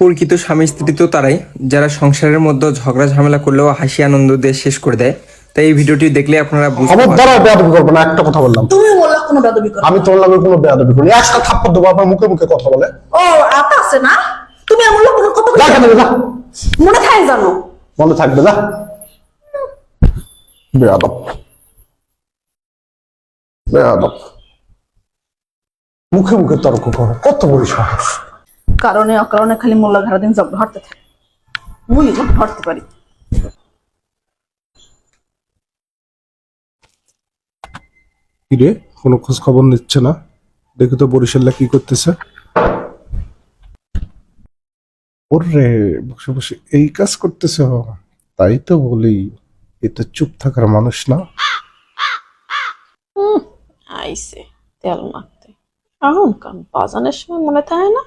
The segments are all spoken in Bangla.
প্রকৃত স্বামী স্ত্রী তো তারাই। যারা সংসারের মধ্যে ঝগড়া ঝামেলা করলেও হাসি আনন্দ দিয়ে শেষ করে দেয়। তাই এই ভিডিওটি দেখলে আপনারা বুঝতে আমার দ্বারা বেয়াদবি করব না একটা কথা বললাম। তুমি বললা কোনো করো আমি তোর নামে কোনো বেয়াদবি করি একটা থাপ্পড় দেবো আপনার মুখে মুখে কথা বলে। ও আতা আছে না? তুমি এমন লোক কোনো কথা? কেন যা। মনে থাকে জানো? মনে থাকবে যা। বেয়াদব। বেয়াদব। মুখে মুখে তর্ক করো কত বড় সাহস। কারণে অকারণে খালি মোল্লা ঘাড়া দিন জব হরতে থাকে। মুই জব হরতে পারি। কিরে কোনো খোঁজ খবর নিচ্ছে না? দেখি তো বরিশাল্লা কি করতেছে। ওরে বসে বসে এই কাজ করতেছে। তাই তো বলি এ তো চুপ থাকার মানুষ না। আইসে তেল মাখতে। এখন কান বাজানোর সময় মনে থাকে না?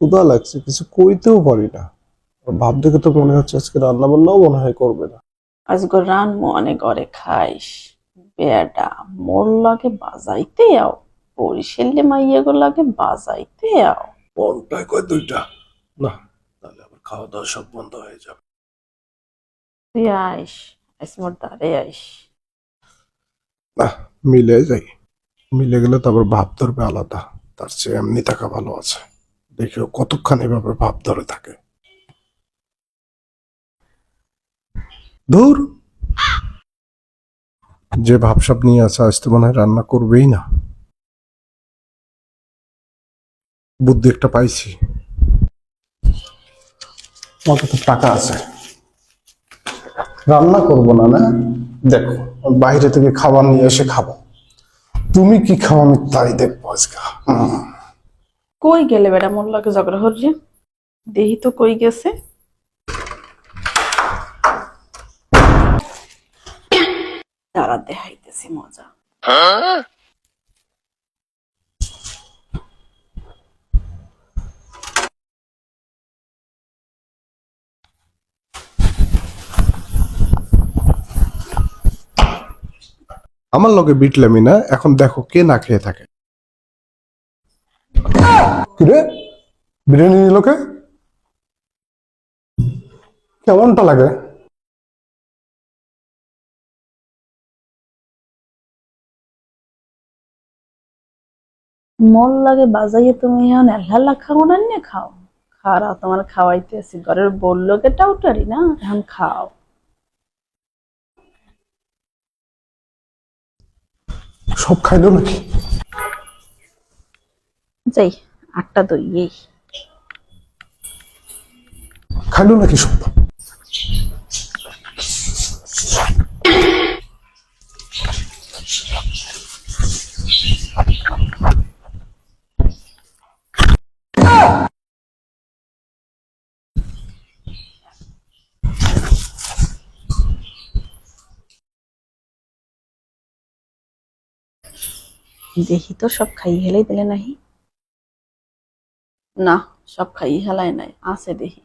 ক্ষুধা লাগছে কিছু কইতেও পারি না। ভাব দেখে তো মনে হচ্ছে আজকে রান্না বান্নাও মনে হয় করবে না। আজকে রান মনে করে খাইস। বেডা মোর লাগে বাজাইতে আও। বরিশালে মাইয়া লাগে বাজাইতে আও। কোনটায় কয় দুইটা। না তাহলে আবার খাওয়া দাওয়া সব বন্ধ হয়ে যাবে। তুই আইস আইস মোর দ্বারে আইস। না মিলে যাই। মিলে গেলে তারপর ভাব ধরবে আলাদা। তার চেয়ে এমনি থাকা ভালো আছে। দেখিও কতক্ষণ এভাবে ভাব ধরে থাকে। ধুর! যে ভাবসাব নিয়ে আছে, আজ তো মনে হয় রান্না করবেই না। বুদ্ধি একটা পাইছি। আমার কাছে টাকা আছে। রান্না করব না না? দেখো, বাইরে থেকে খাবার নিয়ে এসে খাব। তুমি কি খাও আমি তাই দেখব আজকে। কই গেলে বেটা মোর লাগে ঝগড়া হরছে দেহি তো কই গেছে। তারা দেখাইতেছি মজা। আমার লগে বিটলামি না, এখন দেখো কে না খেয়ে থাকে। কিরে? বিরিয়ানি নিলকে কেমনটা লাগে? মন লাগে বাজাইয়ে তুমি এখন এল্লা খাও না নিয়ে খাও? খারা তোমার খাওয়াইতে আছি। ঘরের বললোকে টাউটারি না এখন খাও। সব খাইলো নাকি? যাই আটটা দই এই। খাইলো নাকি সব? দেখি তো সব খাই হেলাই দিলে নাহি। না সব খাই হেলাই নাই আছে দেখি।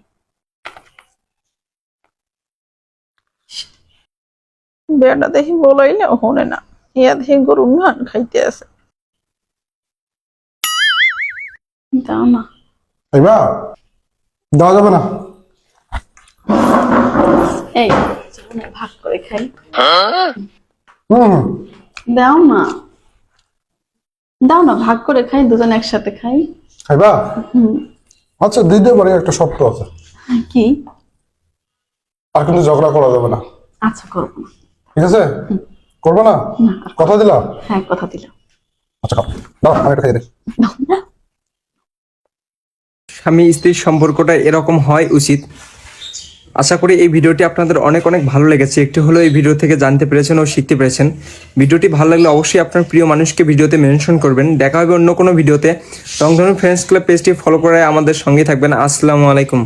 বেড়া দেখি বলাইলে হনে না। ইয়া দেখি গরু নান খাইতে আছে। দাও না। খাইবা দেওয়া যাবে না। এই ভাগ করে খাই। হুম। দাও না। দাও না ভাগ করে খাই দুজন একসাথে খাই। খাইবা? আচ্ছা দিতে পারি একটা শর্ত আছে। কি? আর কিন্তু ঝগড়া করা যাবে না। আচ্ছা করব ঠিক আছে? করবে না? কথা দিলাম? হ্যাঁ কথা দিলাম। আচ্ছা খাও। দাও আমি একটা খাই দিই। স্বামী স্ত্রীর সম্পর্কটা এরকম হয় উচিত আশা করি এই ভিডিওটি আপনাদের অনেক অনেক ভালো লেগেছে। একটি হলো এই ভিডিও থেকে জানতে পেরেছেন ও শিখতে পেরেছেন। ভিডিওটি ভালো লাগলে অবশ্যই আপনার প্রিয় মানুষকে ভিডিওতে মেনশন করবেন। দেখা হবে অন্য কোনো ভিডিওতে। রংধনু ফ্রেন্ডস ক্লাব পেজটি ফলো করে আমাদের সঙ্গে থাকবেন। আসসালামু আলাইকুম।